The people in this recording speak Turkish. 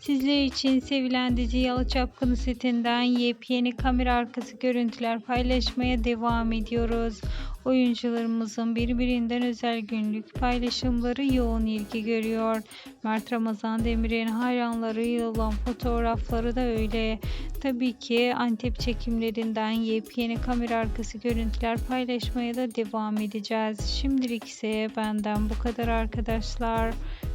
Sizler için sevilen dizi Yalı Çapkını setinden yepyeni kamera arkası görüntüler paylaşmaya devam ediyoruz. Oyuncularımızın birbirinden özel günlük paylaşımları yoğun ilgi görüyor. Mert Ramazan Demir'in hayranlarıyla olan fotoğrafları da öyle. Tabii ki Antep çekimlerinden yepyeni kamera arkası görüntüler paylaşmaya da devam edeceğiz. Şimdilik ise benden bu kadar arkadaşlar.